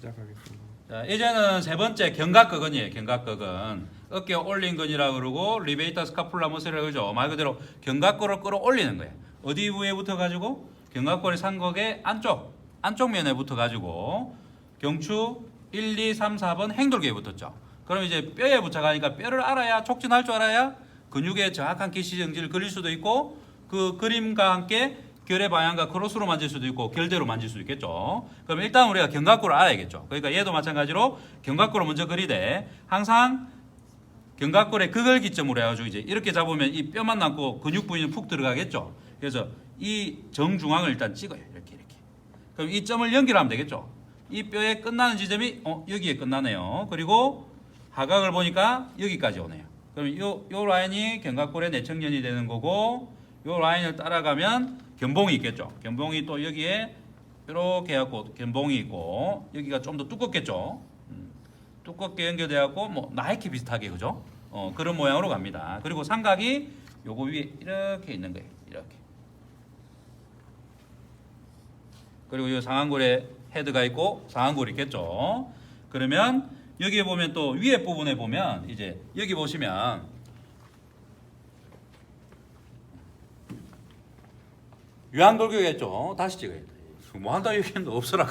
시작하겠습니다. 자, 이제는 세 번째 견갑근이에요. 견갑근. 어깨 올린 근이라 그러고 리베이터 스카풀라 머슬이라고 그러죠. 말 그대로 견갑골을 끌어올리는 거예요. 어디 부위에 붙어 가지고 견갑골의 상극의 안쪽 안쪽 면에 붙어 가지고 경추 1, 2, 3, 4번 행돌기에 붙었죠. 그럼 이제 뼈에 붙어 가니까 뼈를 알아야 촉진할 줄 알아야 근육의 정확한 기시 정지를 그릴 수도 있고 그 그림과 함께 결의 방향과 크로스로 만질 수도 있고 결대로 만질 수도 있겠죠. 그럼 일단 우리가 견갑골을 알아야겠죠. 그러니까 얘도 마찬가지로 견갑골을 먼저 그리되 항상 견갑골의 극을 기점으로 해가지고 이제 이렇게 잡으면 이 뼈만 남고 근육 부위는 푹 들어가겠죠. 그래서 이 정중앙을 일단 찍어요. 이렇게 이렇게. 그럼 이 점을 연결하면 되겠죠. 이 뼈의 끝나는 지점이 어 여기에 끝나네요. 그리고 하각을 보니까 여기까지 오네요. 그럼 요, 요 라인이 견갑골의 내청년이 되는 거고 요 라인을 따라가면 견봉이 있겠죠. 견봉이 또 여기에 이렇게 해갖고 견봉이 있고 여기가 좀 더 두껍겠죠. 음, 두껍게 연결돼갖고 뭐 나이키 비슷하게 그죠? 어, 그런 모양으로 갑니다. 그리고 삼각이 요거 위에 이렇게 있는 거예요. 이렇게. 그리고 이 상안골에 헤드가 있고 상안골이 있겠죠. 그러면 여기에 보면 또 위에 부분에 보면 이제 여기 보시면 유한골격이겠죠. 다시 찍어야 돼. 뭐 한다 얘기했는데 없어라.